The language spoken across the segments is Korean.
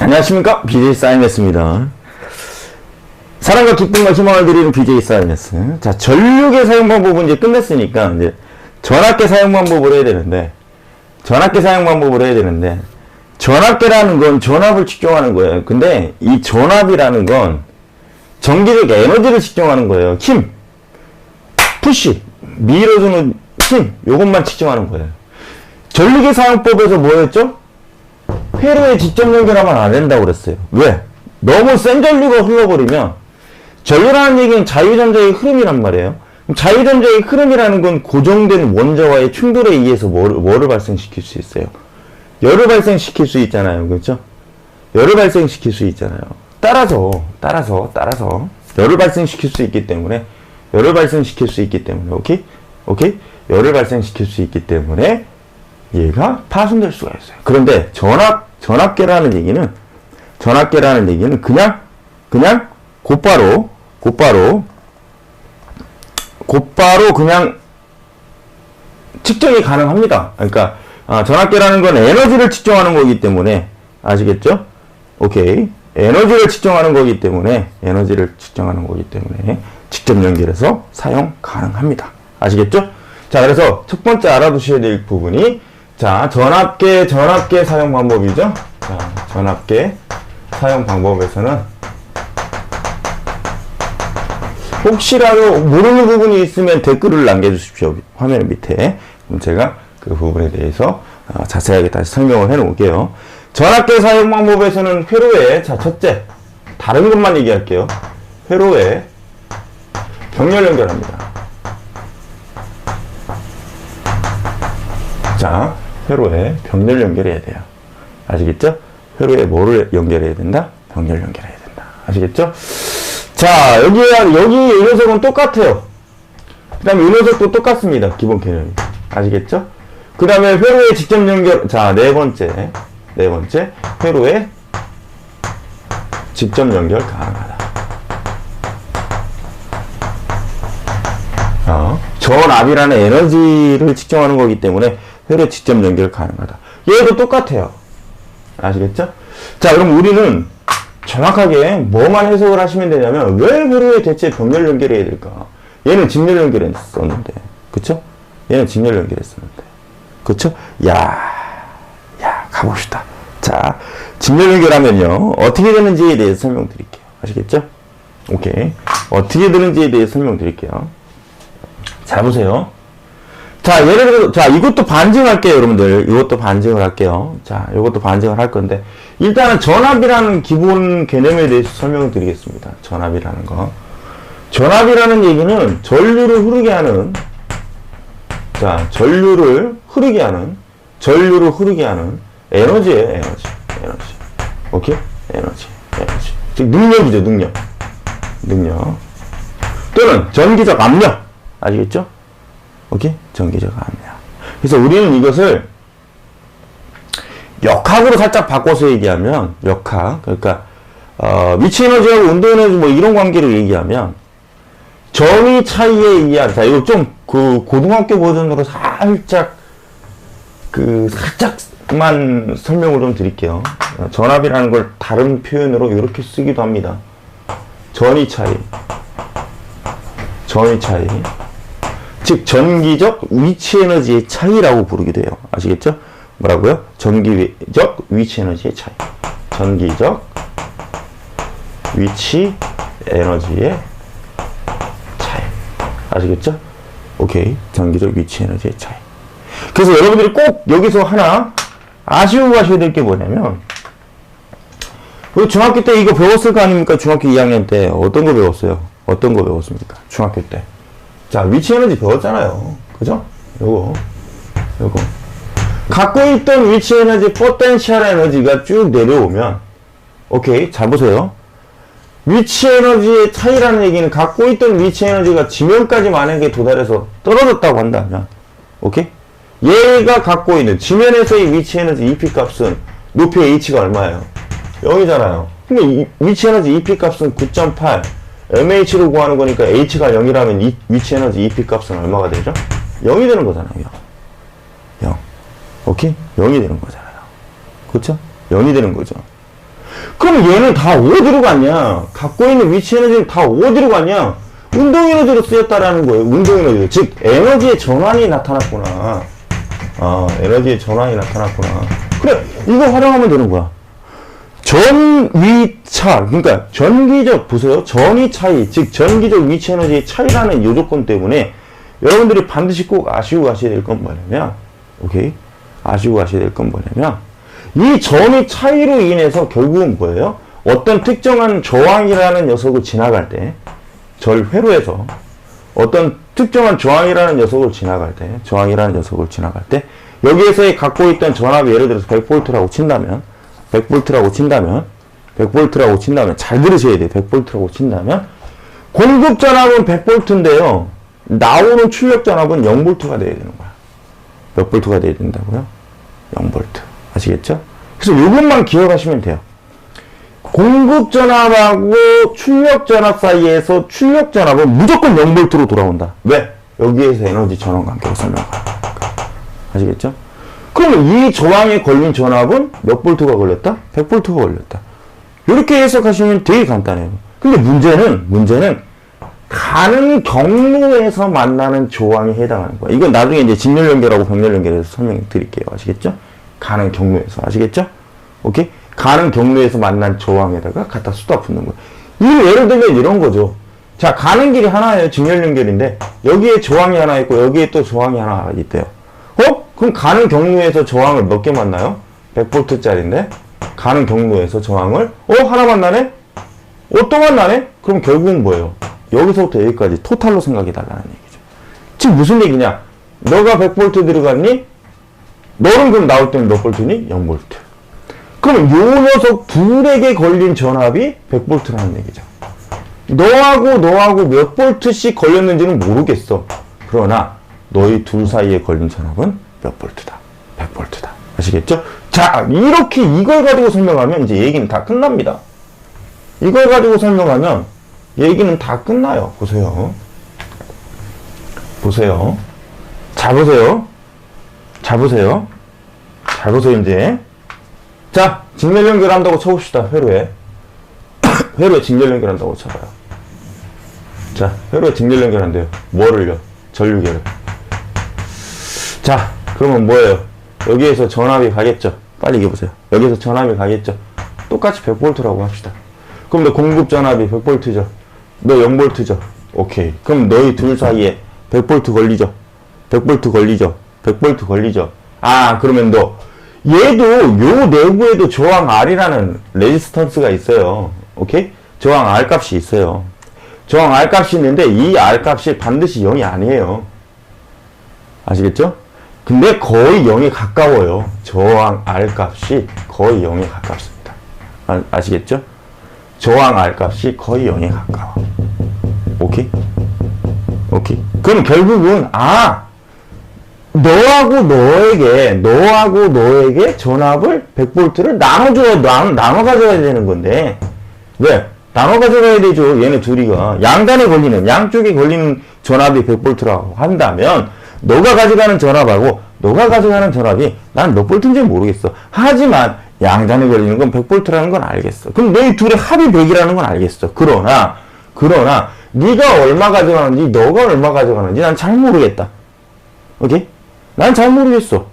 안녕하십니까? BJ 사이언스입니다. 사랑과 기쁨과 희망을 드리는 BJ 사이언스. 자 전류계 사용 방법은 이제 끝냈으니까 이제 전압계 사용 방법을 해야 되는데 전압계 사용 방법을 해야 되는데 전압계라는 건 전압을 측정하는 거예요. 근데 이 전압이라는 건 전기적 에너지를 측정하는 거예요. 힘 푸시 밀어주는 힘 요것만 측정하는 거예요. 전류계 사용법에서 뭐였죠? 회로에 직접 연결하면 안 된다고 그랬어요. 왜? 너무 센 전류가 흘러버리면 전류라는 얘기는 자유전자의 흐름이란 말이에요. 자유전자의 흐름이라는 건 고정된 원자와의 충돌에 의해서 뭐를, 뭐를 발생시킬 수 있어요? 열을 발생시킬 수 있잖아요. 그렇죠? 열을 발생시킬 수 있잖아요. 따라서 따라서 따라서 열을 발생시킬 수 있기 때문에 열을 발생시킬 수 있기 때문에 오케이? 오케이? 열을 발생시킬 수 있기 때문에 얘가 파손될 수가 있어요. 그런데 전압, 전압계라는 얘기는, 전압계라는 얘기는 그냥, 그냥 곧바로, 곧바로, 곧바로 그냥 측정이 가능합니다. 그러니까, 아, 전압계라는 건 에너지를 측정하는 거기 때문에, 아시겠죠? 오케이. 에너지를 측정하는 거기 때문에, 에너지를 측정하는 거기 때문에, 직접 연결해서 사용 가능합니다. 아시겠죠? 자, 그래서 첫 번째 알아두셔야 될 부분이, 자, 전압계, 전압계 사용 방법이죠. 자, 전압계 사용 방법에서는 혹시라도 모르는 부분이 있으면 댓글을 남겨주십시오. 화면 밑에. 그럼 제가 그 부분에 대해서 어, 자세하게 다시 설명을 해 놓을게요. 전압계 사용 방법에서는 회로에, 자, 첫째, 다른 것만 얘기할게요. 회로에 병렬 연결합니다. 자, 회로에 병렬 연결해야 돼요. 아시겠죠? 회로에 뭐를 연결해야 된다? 병렬 연결해야 된다. 아시겠죠? 자, 여기, 여기 이 녀석은 똑같아요. 그 다음에 이 녀석도 똑같습니다. 기본 개념이. 아시겠죠? 그 다음에 회로에 직접 연결, 자, 네 번째. 네 번째. 회로에 직접 연결 가능하다. 어, 전압이라는 에너지를 측정하는 거기 때문에 회로 직접 연결 가능하다. 얘도 똑같아요. 아시겠죠? 자, 그럼 우리는 정확하게 뭐만 해석을 하시면 되냐면 왜 회로에 대체 병렬 연결해야 될까? 얘는 직렬 연결했었는데, 그쵸? 얘는 직렬 연결했었는데, 그쵸? 야, 야, 가봅시다. 자, 직렬 연결하면요 어떻게 되는지에 대해서 설명드릴게요. 아시겠죠? 오케이. 어떻게 되는지에 대해서 설명드릴게요. 잘 보세요. 자, 예를 들어, 자, 이것도 반증할게요, 여러분들. 이것도 반증을 할게요. 자, 이것도 반증을 할 건데, 일단은 전압이라는 기본 개념에 대해서 설명을 드리겠습니다. 전압이라는 거. 전압이라는 얘기는 전류를 흐르게 하는, 자, 전류를 흐르게 하는, 전류를 흐르게 하는 에너지예요, 에너지. 에너지. 오케이? 에너지. 에너지. 즉, 능력이죠, 능력. 능력. 또는 전기적 압력. 아시겠죠? 오케이? 전기적 압력. 그래서 우리는 이것을 역학으로 살짝 바꿔서 얘기하면, 역학. 그러니까, 어, 위치 에너지하고 운동 에너지 뭐 이런 관계를 얘기하면, 정의 차이에 의한, 자, 이거 좀, 그, 고등학교 버전으로 살짝, 그, 살짝만 설명을 좀 드릴게요. 어, 전압이라는 걸 다른 표현으로 이렇게 쓰기도 합니다. 전위 차이. 전위 차이. 즉 전기적 위치 에너지의 차이라고 부르기도 해요. 아시겠죠? 뭐라고요? 전기적 위치 에너지의 차이. 전기적 위치 에너지의 차이. 아시겠죠? 오케이. 전기적 위치 에너지의 차이. 그래서 여러분들이 꼭 여기서 하나 아시고 가셔야 될 게 뭐냐면 우리 중학교 때 이거 배웠을 거 아닙니까? 중학교 2학년 때 어떤 거 배웠어요? 어떤 거 배웠습니까? 중학교 때. 자, 위치 에너지 배웠잖아요. 그죠? 요거, 요거. 갖고 있던 위치 에너지, 포텐셜 에너지가 쭉 내려오면, 오케이, 잘 보세요. 위치 에너지의 차이라는 얘기는 갖고 있던 위치 에너지가 지면까지 만약에 도달해서 떨어졌다고 한다면, 오케이? 얘가 갖고 있는 지면에서의 위치 에너지 EP 값은 높이 H가 얼마예요? 0이잖아요. 근데 위치 에너지 EP 값은 9.8. MH로 구하는 거니까 H가 0이라면 이 위치 에너지 EP 값은 얼마가 되죠? 0이 되는 거잖아요. 0. 0. 오케이? 0이 되는 거잖아요. 그렇죠? 0이 되는 거죠. 그럼 얘는 다 어디로 갔냐? 갖고 있는 위치 에너지는 다 어디로 갔냐? 운동 에너지로 쓰였다라는 거예요. 운동 에너지. 즉, 에너지의 전환이 나타났구나. 아, 에너지의 전환이 나타났구나. 그래, 이거 활용하면 되는 거야. 전위차, 그러니까 전기적, 보세요. 전위 차이, 즉, 전기적 위치 에너지의 차이라는 요 조건 때문에 여러분들이 반드시 꼭 아시고 가셔야 될 건 뭐냐면, 오케이? 아시고 가셔야 될 건 뭐냐면, 이 전위 차이로 인해서 결국은 뭐예요? 어떤 특정한 저항이라는 녀석을 지나갈 때, 절 회로에서 어떤 특정한 저항이라는 녀석을 지나갈 때, 저항이라는 녀석을 지나갈 때, 여기에서의 갖고 있던 전압이 예를 들어서 100V라고 친다면, 100V라고 친다면, 100V라고 친다면, 잘 들으셔야 돼요. 100V라고 친다면, 공급 전압은 100V인데요. 나오는 출력 전압은 0V가 돼야 되는 거야. 몇 볼트가 돼야 된다고요? 0V. 아시겠죠? 그래서 이것만 기억하시면 돼요. 공급 전압하고 출력 전압 사이에서 출력 전압은 무조건 0V로 돌아온다. 왜? 여기에서 에너지 전원 관계를 설명하니까. 아시겠죠? 그러면 이 저항에 걸린 전압은 몇 볼트가 걸렸다? 100볼트가 걸렸다. 이렇게 해석하시면 되게 간단해요. 근데 문제는, 문제는 가는 경로에서 만나는 조항에 해당하는 거야. 이건 나중에 이제 직렬 연결하고 병렬 연결해서 설명해 드릴게요. 아시겠죠? 가는 경로에서. 아시겠죠? 오케이? 가는 경로에서 만난 조항에다가 갖다 쏟아 붓는 거야. 이 예를 들면 이런 거죠. 자, 가는 길이 하나예요. 직렬 연결인데 여기에 조항이 하나 있고 여기에 또 조항이 하나 있대요. 어? 그럼 가는 경로에서 저항을 몇 개 만나요? 100볼트짜리인데 가는 경로에서 저항을 어? 하나 만나네? 어? 또 만나네? 그럼 결국은 뭐예요? 여기서부터 여기까지 토탈로 생각해 달라는 얘기죠. 지금 무슨 얘기냐? 너가 100볼트 들어갔니? 너는 그럼 나올 때는 몇 볼트니? 0볼트. 그럼 요 녀석 둘에게 걸린 전압이 100볼트라는 얘기죠. 너하고 너하고 몇 볼트씩 걸렸는지는 모르겠어. 그러나 너희 둘 사이에 걸린 전압은 몇 볼트다. 100볼트다. 아시겠죠? 자, 이렇게 이걸 가지고 설명하면 이제 얘기는 다 끝납니다. 이걸 가지고 설명하면 얘기는 다 끝나요. 보세요. 보세요. 자, 보세요. 자, 보세요. 자, 보세요, 이제. 자, 직렬 연결한다고 쳐봅시다, 회로에. 회로에 직렬 연결한다고 쳐봐요. 자, 회로에 직렬 연결한대요. 뭐를요? 전류계를. 자, 그러면 뭐예요? 여기에서 전압이 가겠죠? 빨리 얘기해보세요. 여기서 전압이 가겠죠? 똑같이 100V라고 합시다. 그럼 너 공급 전압이 100V죠? 너 0V죠? 오케이. 그럼 너희 둘 사이에 100V 걸리죠? 100V 걸리죠? 100V 걸리죠? 아, 그러면 너, 얘도 요 내부에도 저항 R이라는 레지스턴스가 있어요. 오케이? 저항 R 값이 있어요. 저항 R 값이 있는데 이 R 값이 반드시 0이 아니에요. 아시겠죠? 근데 거의 0에 가까워요. 저항 R 값이 거의 0에 가깝습니다. 아, 아시겠죠? 저항 R 값이 거의 0에 가까워. 오케이? 오케이. 그럼 결국은, 아! 너하고 너에게, 너하고 너에게 전압을 100볼트를 나눠줘야, 나눠, 나눠 가져가야 되는 건데, 왜? 나눠 가져가야 되죠. 얘네 둘이가. 양단에 걸리는, 양쪽에 걸리는 전압이 100볼트라고 한다면, 너가 가져가는 전압하고, 너가 가져가는 전압이 난몇 볼트인지 모르겠어. 하지만, 양단에 걸리는 건 100볼트라는 건 알겠어. 그럼 너희 둘의 합이 100이라는 건 알겠어. 그러나, 그러나, 네가 얼마 가져가는지, 너가 얼마 가져가는지 난 잘 모르겠다. 오케이? 난 잘 모르겠어.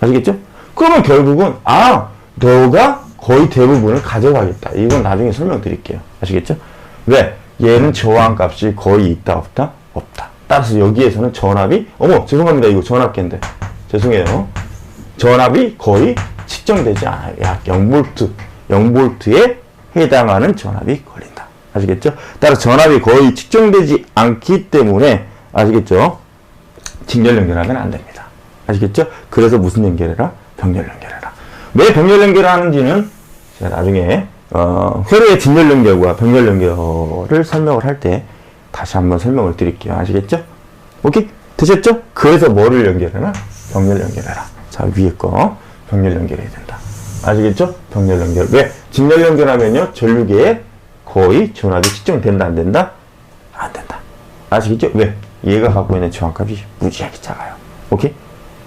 아시겠죠? 그러면 결국은, 아, 너가 거의 대부분을 가져가겠다. 이건 나중에 설명드릴게요. 아시겠죠? 왜? 얘는 저항 값이 거의 있다, 없다? 없다. 따라서 여기에서는 전압이, 어머, 죄송합니다. 이거 전압계인데. 죄송해요. 전압이 거의 측정되지 않아요. 약 0볼트, 0볼트에 해당하는 전압이 걸린다. 아시겠죠? 따라서 전압이 거의 측정되지 않기 때문에, 아시겠죠? 직렬 연결하면 안 됩니다. 아시겠죠? 그래서 무슨 연결해라? 병렬 연결해라. 왜 병렬 연결을 하는지는 제가 나중에 어, 회로의 직렬 연결과 병렬 연결을 설명을 할때 다시 한번 설명을 드릴게요. 아시겠죠? 오케이? 되셨죠? 그래서 뭐를 연결해라? 병렬 연결해라. 자, 위에 거 병렬 연결해야 된다. 아시겠죠? 병렬 연결. 왜? 직렬 연결하면요. 전류계에 거의 전압이 측정된다, 안 된다? 안 된다. 아시겠죠? 왜? 얘가 갖고 있는 저항값이 무지하게 작아요. 오케이?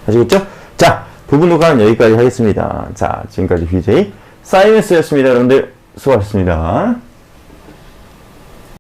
아시겠죠? 자, 부분 녹화는 여기까지 하겠습니다. 자, 지금까지 BJ 사이언스였습니다. 여러분들 수고하셨습니다.